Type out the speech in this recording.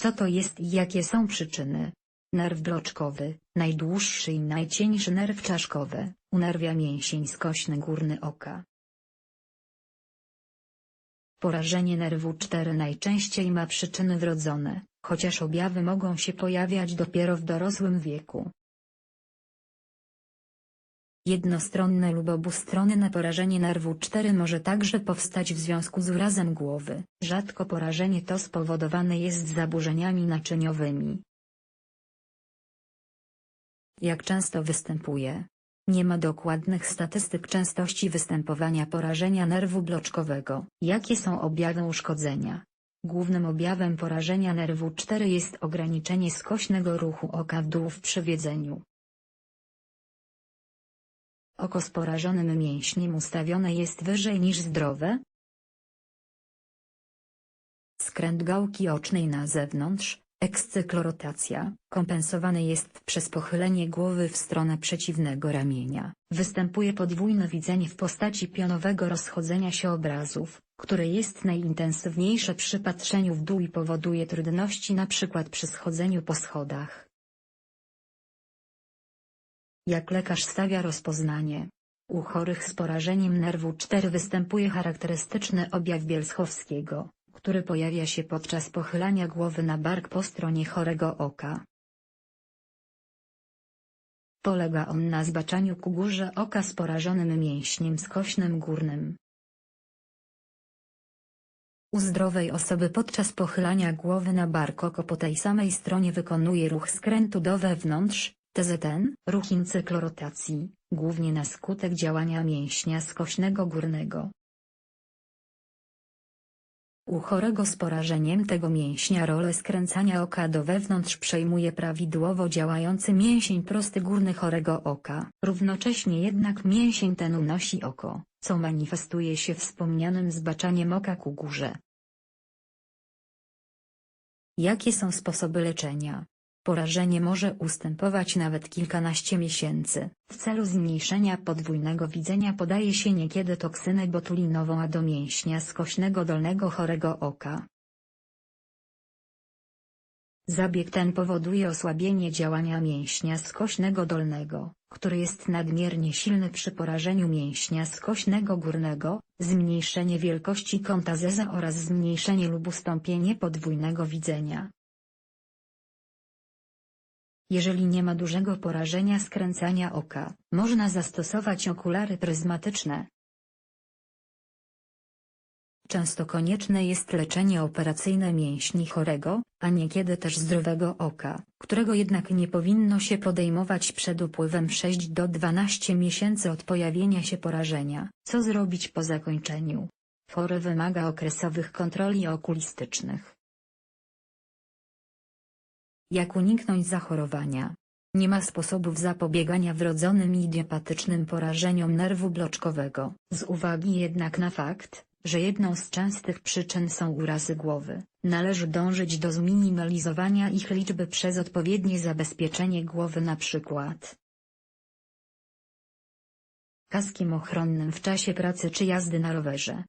Co to jest i jakie są przyczyny? Nerw bloczkowy, najdłuższy i najcieńszy nerw czaszkowy, unerwia mięsień skośny górny oka. Porażenie nerwu 4 najczęściej ma przyczyny wrodzone, chociaż objawy mogą się pojawiać dopiero w dorosłym wieku. Jednostronne lub obustronne porażenie nerwu 4 może także powstać w związku z urazem głowy. Rzadko porażenie to spowodowane jest zaburzeniami naczyniowymi. Jak często występuje? Nie ma dokładnych statystyk częstości występowania porażenia nerwu bloczkowego. Jakie są objawy uszkodzenia? Głównym objawem porażenia nerwu 4 jest ograniczenie skośnego ruchu oka w dół w przywiedzeniu. Oko z porażonym mięśniem ustawione jest wyżej niż zdrowe. Skręt gałki ocznej na zewnątrz, ekscyklorotacja, kompensowany jest przez pochylenie głowy w stronę przeciwnego ramienia. Występuje podwójne widzenie w postaci pionowego rozchodzenia się obrazów, które jest najintensywniejsze przy patrzeniu w dół i powoduje trudności np. przy schodzeniu po schodach. Jak lekarz stawia rozpoznanie? U chorych z porażeniem nerwu 4 występuje charakterystyczny objaw Bielschowskiego, który pojawia się podczas pochylania głowy na bark po stronie chorego oka. Polega on na zbaczaniu ku górze oka z porażonym mięśniem skośnym górnym. U zdrowej osoby podczas pochylania głowy na bark oko po tej samej stronie wykonuje ruch skrętu do wewnątrz, TZN, ruch incyklorotacji, głównie na skutek działania mięśnia skośnego górnego. U chorego z porażeniem tego mięśnia rolę skręcania oka do wewnątrz przejmuje prawidłowo działający mięsień prosty górny chorego oka. Równocześnie jednak mięsień ten unosi oko, co manifestuje się wspomnianym zbaczaniem oka ku górze. Jakie są sposoby leczenia? Porażenie może ustępować nawet kilkanaście miesięcy. W celu zmniejszenia podwójnego widzenia podaje się niekiedy toksynę botulinową a do mięśnia skośnego dolnego chorego oka. Zabieg ten powoduje osłabienie działania mięśnia skośnego dolnego, który jest nadmiernie silny przy porażeniu mięśnia skośnego górnego, zmniejszenie wielkości kąta zeza oraz zmniejszenie lub ustąpienie podwójnego widzenia. Jeżeli nie ma dużego porażenia skręcania oka, można zastosować okulary pryzmatyczne. Często konieczne jest leczenie operacyjne mięśni chorego, a niekiedy też zdrowego oka, którego jednak nie powinno się podejmować przed upływem 6 do 12 miesięcy od pojawienia się porażenia. Co zrobić po zakończeniu? Chory wymaga okresowych kontroli okulistycznych. Jak uniknąć zachorowania? Nie ma sposobów zapobiegania wrodzonym idiopatycznym porażeniom nerwu bloczkowego. Z uwagi jednak na fakt, że jedną z częstych przyczyn są urazy głowy, należy dążyć do zminimalizowania ich liczby przez odpowiednie zabezpieczenie głowy np. kaskiem ochronnym w czasie pracy czy jazdy na rowerze.